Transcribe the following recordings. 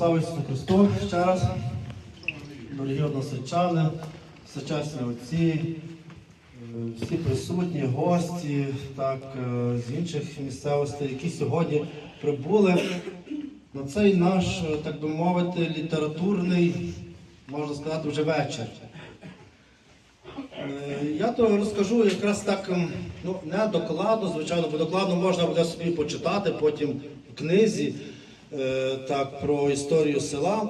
Слава Ісусу Христу ще раз. Дорогі односельчани, всечасні отці, е, всі присутні, гості, так, е, з інших місцевостей, які сьогодні прибули на цей наш, е, так би мовити, літературний, можна сказати, вже вечір. Я то розкажу якраз так, ем, ну не докладно, звичайно, бо докладно можна буде собі почитати потім в книзі так, про історію села.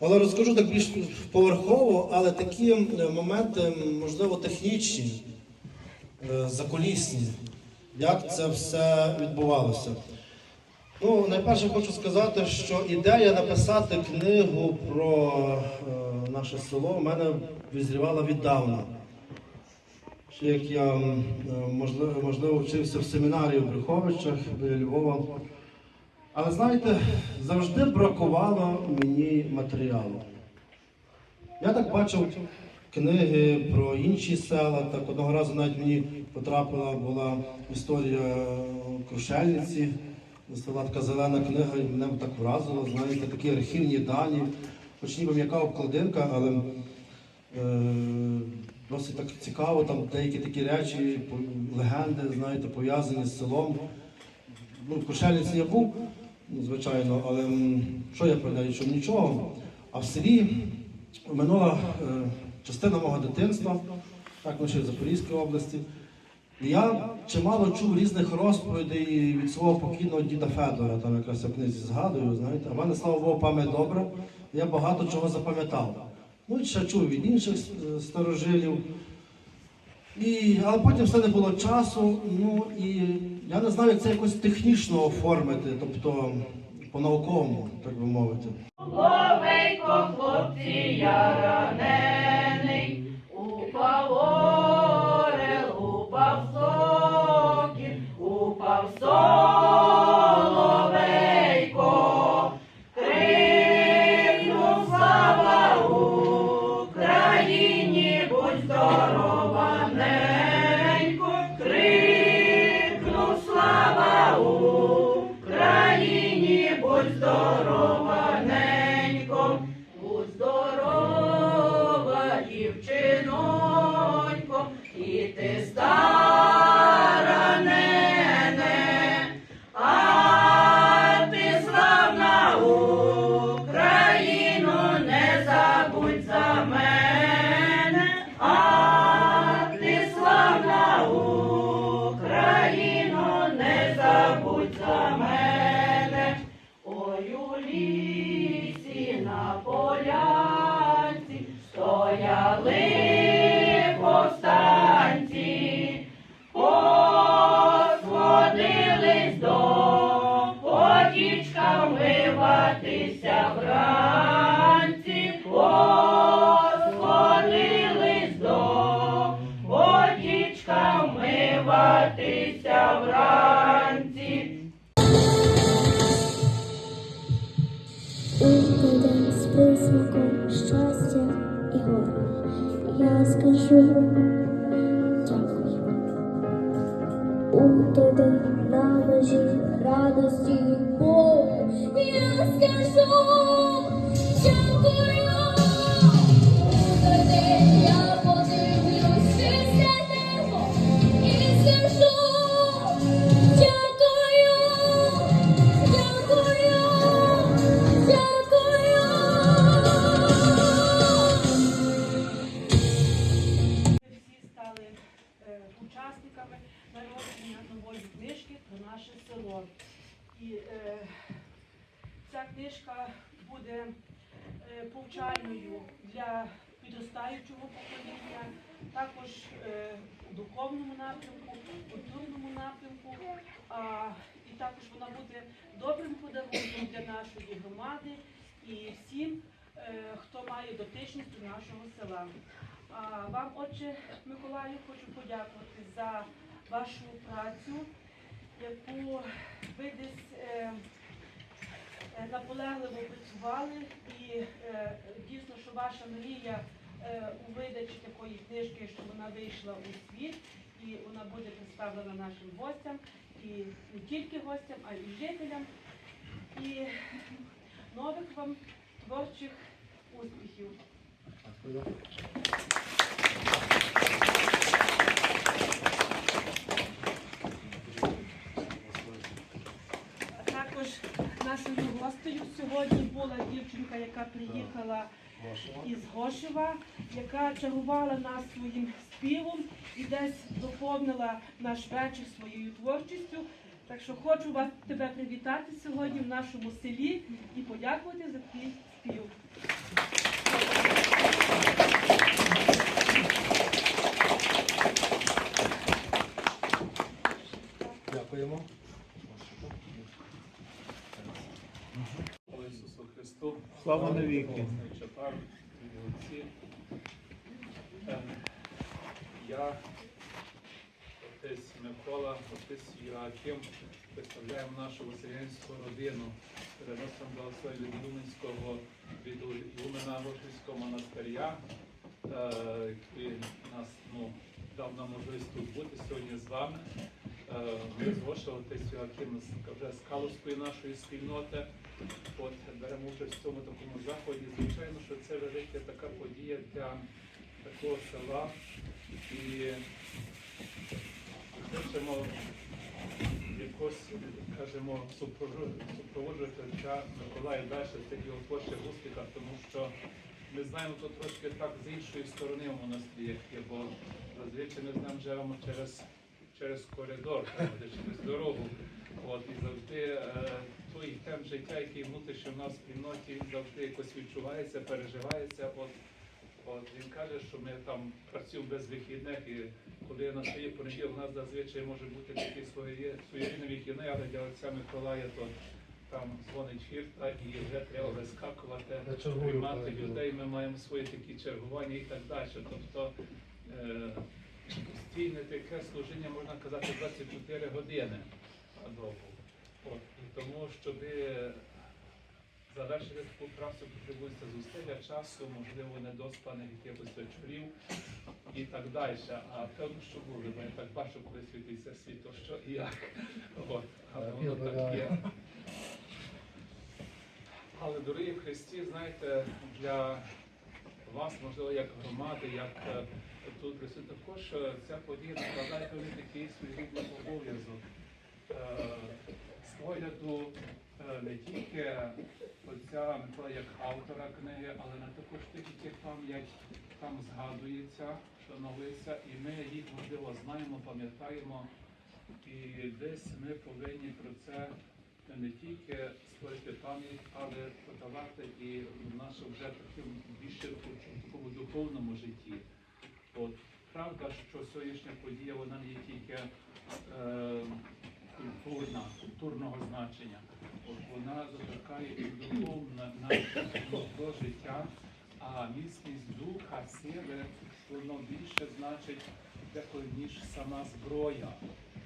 Але розкажу так більш поверхово, але такі ем, моменти, можливо, технічні, е, закулісні, як це все відбувалося. Ну, найперше хочу сказати, що ідея написати книгу про е, наше село в мене визрівала віддавна. Ще як я е, можливо, можливо вчився в семінарії в Брюховичах біля Львова. Але знаєте, завжди бракувало мені матеріалу. Я так бачив книги про інші села. Так одного разу навіть мені потрапила була історія Крушельниці. Села така зелена книга, і мене так вразило, знаєте, такі архівні дані, хоч ніби м'яка обкладинка, але е, досить так цікаво, там деякі такі речі, легенди, знаєте, пов'язані з селом. Ну, в Крушельниці я був, звичайно, але що я пам'ятаю, що нічого. А в селі минула е, частина мого дитинства, так ми ще в Запорізькій області. Я чимало чув різних розповідей від свого покійного діда Федора, там якраз я в книзі згадую, знаєте, а в мене, слава Богу, пам'ять добра, я багато чого запам'ятав. Ну і ще чув від інших е, старожилів. І, але потім все не було часу, ну і я не знаю, як це якось технічно оформити, тобто по-науковому, так би мовити. Ловейко, хлопці, я також е, у духовному напрямку, у культурному напрямку. І також вона буде добрим подарунком для нашої громади і всім, е, хто має дотичність до нашого села. Вам, отче Миколаю, хочу подякувати за вашу працю, яку ви десь е, е, наполегливо працювали, і е, дійсно, що ваша мрія е, у видачі такої книжки, що вона вийшла у світ, і вона буде представлена нашим гостям, і не тільки гостям, а й жителям. І нових вам творчих успіхів. Також нашою гостею сьогодні була дівчинка, яка приїхала із Гошева, яка чарувала нас своїм співом і десь доповнила наш вечір своєю творчістю. Так що хочу вас тебе привітати сьогодні в нашому селі і подякувати за твій спів. Дякуємо. Слава Ісусу Христу. Слава навіки. Отці. Е, Я, отець Микола, отець Йоаким, представляємо нашу василянську родину. Переносимо благословення від Люменського, від Лумена Гошівського монастиря, який нас ну, дав нам можливість тут бути сьогодні з вами. Е, Ми з Гоша, Йоаким, вже з нашої спільноти. От беремо участь в цьому такому заході. Звичайно, що це велика така подія для такого села. І хочемо якось, скажімо, супроводжувати Миколая далі в цих його творчих успіхах, тому що ми знаємо то трошки так з іншої сторони в монастирі, бо зазвичай ми з ним живемо через, через коридор, правда, через дорогу. От, і завжди е, той темп життя, який внутрішньо в нас в спільноті, завжди якось відчувається, переживається. От, от він каже, що ми там працюємо без вихідних, і коли настає понеділок, у нас зазвичай може бути такий своє- своєрідний вихідний, але для отця Миколая то там дзвонить фірта і вже треба вискакувати, приймати людей. Ми маємо свої такі чергування і так далі. Тобто е, постійне таке служіння, можна казати, 24 години на добу. От, і тому, щоб завершити таку працю, потребується зусилля часу, можливо, недоспаних якихось вечорів і так далі. А певно, що буде, бо я так бачу, коли світиться світло, що і як. От, але воно так є. Але, дорогі в Христі, знаєте, для вас, можливо, як громади, як присутні, також е, ця подія накладає певний такий своєрідний обов'язок. Е, З погляду е, не тільки отця Микола як автора книги, але не також тих, які пам'ять там згадується, шановується, і ми їх, можливо, знаємо, пам'ятаємо. І десь ми повинні про це не тільки створити пам'ять, але подавати і в нашому вже такому більше духовному житті. От правда, що сьогоднішня подія вона не є тільки е, культурна, культурного значення. От вона закликає і духовне наше життя, а міцність духа, сили, воно більше значить деколи, ніж сама зброя.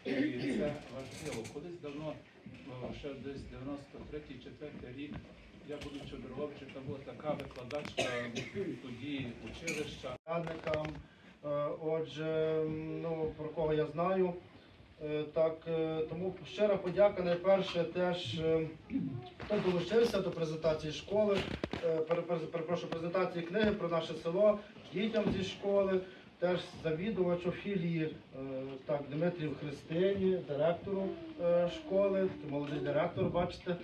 І це важливо. Колись давно, ще десь 93-4 рік, я будучи в була така викладачка тоді училища. Радникам. Е, Отже, ну про кого я знаю. Е, Так, е, тому щира подяка найперше теж хто долучився до презентації школи, пере- пере- перепрошую, презентації книги про наше село, дітям зі школи, теж завідувачу філії так, Дмитрію Христині, директору школи, молодий директор, бачите.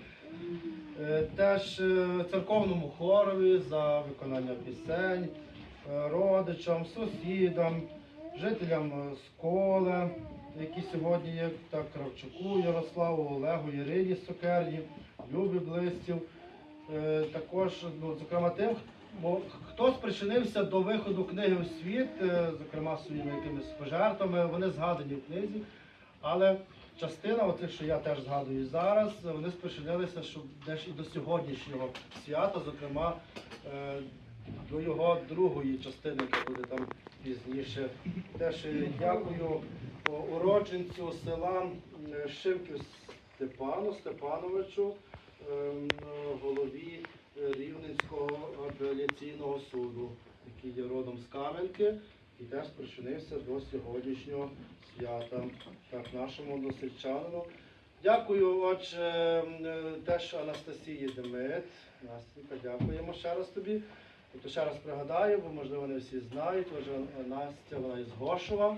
Теж церковному хорові за виконання пісень, родичам, сусідам, жителям е, Сколи, які сьогодні є так, Кравчуку, Ярославу, Олегу, Ірині Сокерні, Любі Блистів. Е, Також, ну, зокрема, тим, бо хто спричинився до виходу книги у світ, е, зокрема своїми якимись пожертвами, вони згадані в книзі. Але частина, отих, що я теж згадую зараз, вони спричинилися, щоб десь і до сьогоднішнього свята, зокрема е, до його другої частини, яка буде там пізніше. Теж е, дякую уродженцю села е, Шимків Степану Степановичу, ем, голові е, Рівненського апеляційного суду, який є родом з Кам'янки і теж спричинився до сьогоднішнього свята, так, нашому досвідчанину. Дякую, отже, е, теж Анастасії Демит, Настенька, дякуємо ще раз тобі. Тобто ще раз пригадаю, бо можливо не всі знають. Отже, Настя вона із Гошова,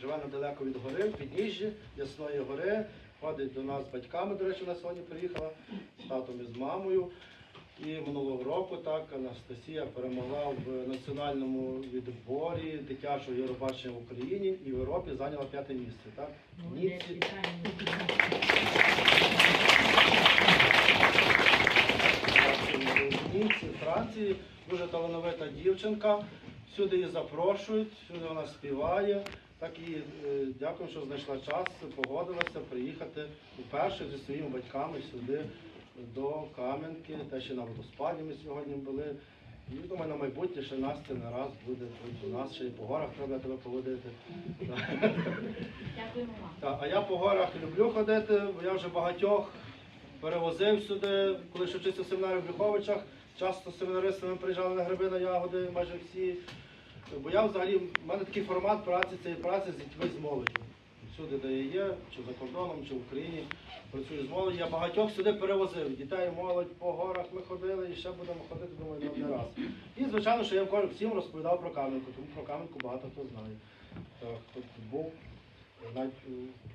живе недалеко від гори, в підніжжі Ясної гори. Ходить до нас з батьками, до речі, вона сьогодні приїхала з татом і з мамою. І минулого року так Анастасія перемогла в національному відборі дитячого Євробачення в Україні і в Європі зайняла п'яте місце. Так? Ніці, Франції, дуже талановита дівчинка. Всюди її запрошують, всюди вона співає. Так і е, дякую, що знайшла час, погодилася приїхати вперше зі своїми батьками сюди до Кам'янки. Те ще на водоспаді ми сьогодні були. І думаю, на майбутнє ще Настя не раз буде у нас, ще й по горах треба тебе поводити. Дякуємо вам. Так, а я по горах люблю ходити, бо я вже багатьох перевозив сюди, коли ще вчився в семінарі в Брюховичах. Часто з семінаристами приїжджали на гриби, на ягоди, майже всі. Бо я взагалі, в мене такий формат праці, цієї праці з дітьми з молоддю. Всюди, де я є, чи за кордоном, чи в Україні, працюю з молоддю. Я багатьох сюди перевозив. Дітей, молодь по горах ми ходили і ще будемо ходити, думаю, не один раз. І, звичайно, що я всім розповідав про Кам'янку, тому про Кам'янку багато хто знає. Так, тут був, навіть,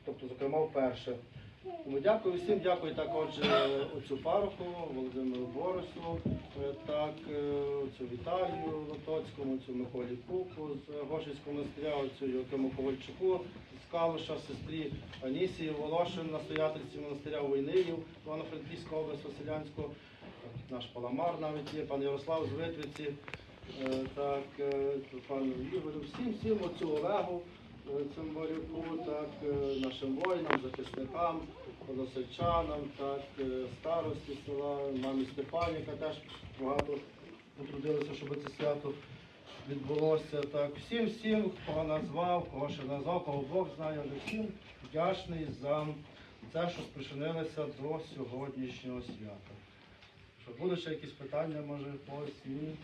тобто, зокрема, вперше. Тому дякую всім, дякую також е, оцю пароху, Володимиру Борису, е, так, е, оцю Віталію Лотоцькому, цю Миколі Куку з Гошівського монастиря, оцю Йокиму Ковальчуку з Калуша, сестрі Анісії Волошин, настоятельці монастиря Войниїв, Івано-Франківська область, Василянську, наш Паламар навіть є, пан Ярослав з Витвиці, так, пану Ігорю, всім, всім оцю Олегу. Е, Цимбалюку, так, е, нашим воїнам, захисникам, односельчанам, так, е, старості села, мамі Степані, яка теж багато потрудилася, щоб це свято відбулося. Так, всім, всім, кого назвав, кого ще назвав, кого Бог знає, але всім вдячний за те, що спричинилися до сьогоднішнього свята. Що будуть ще якісь питання, може, по СМІ?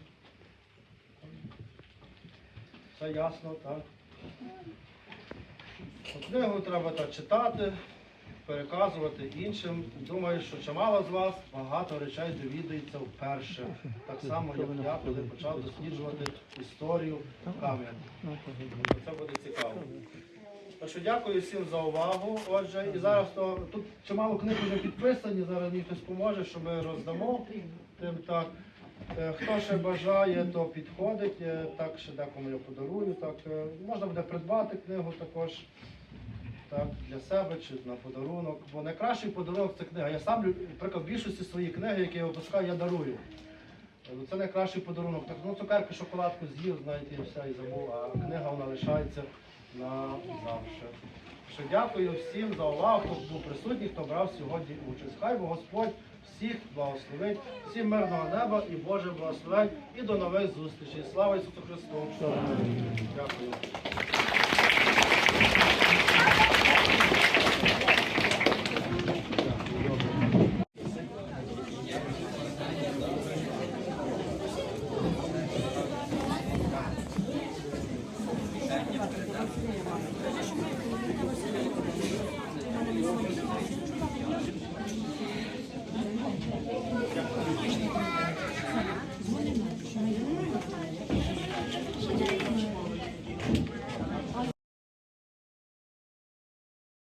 Все ясно, так? Книгу треба так читати, переказувати іншим. Думаю, що чимало з вас багато речей довідається вперше. Так само, як я, коли почав досліджувати історію Кам'янки. Це буде цікаво. Так що дякую всім за увагу. Отже, і зараз то, тут чимало книг вже підписані, зараз мені хтось поможе, що ми роздамо. Тим так. Е, Хто ще бажає, то підходить. Е, Так, ще декому я подарую. Так, е, можна буде придбати книгу також так, для себе чи на подарунок. Бо найкращий подарунок це книга. Я сам, наприклад, більшості свої книги, які я випускаю, я дарую. Е, Це найкращий подарунок. Так, ну, цукерки, шоколадку з'їв, знаєте, і все, і забув, а книга вона лишається назавжди. Що дякую всім за увагу, хто був присутній, хто брав сьогодні участь. Хай Бог Господь всіх благословить, всім мирного неба і Боже благословень. І до нових зустрічей. Слава Ісусу Христу! Дякую.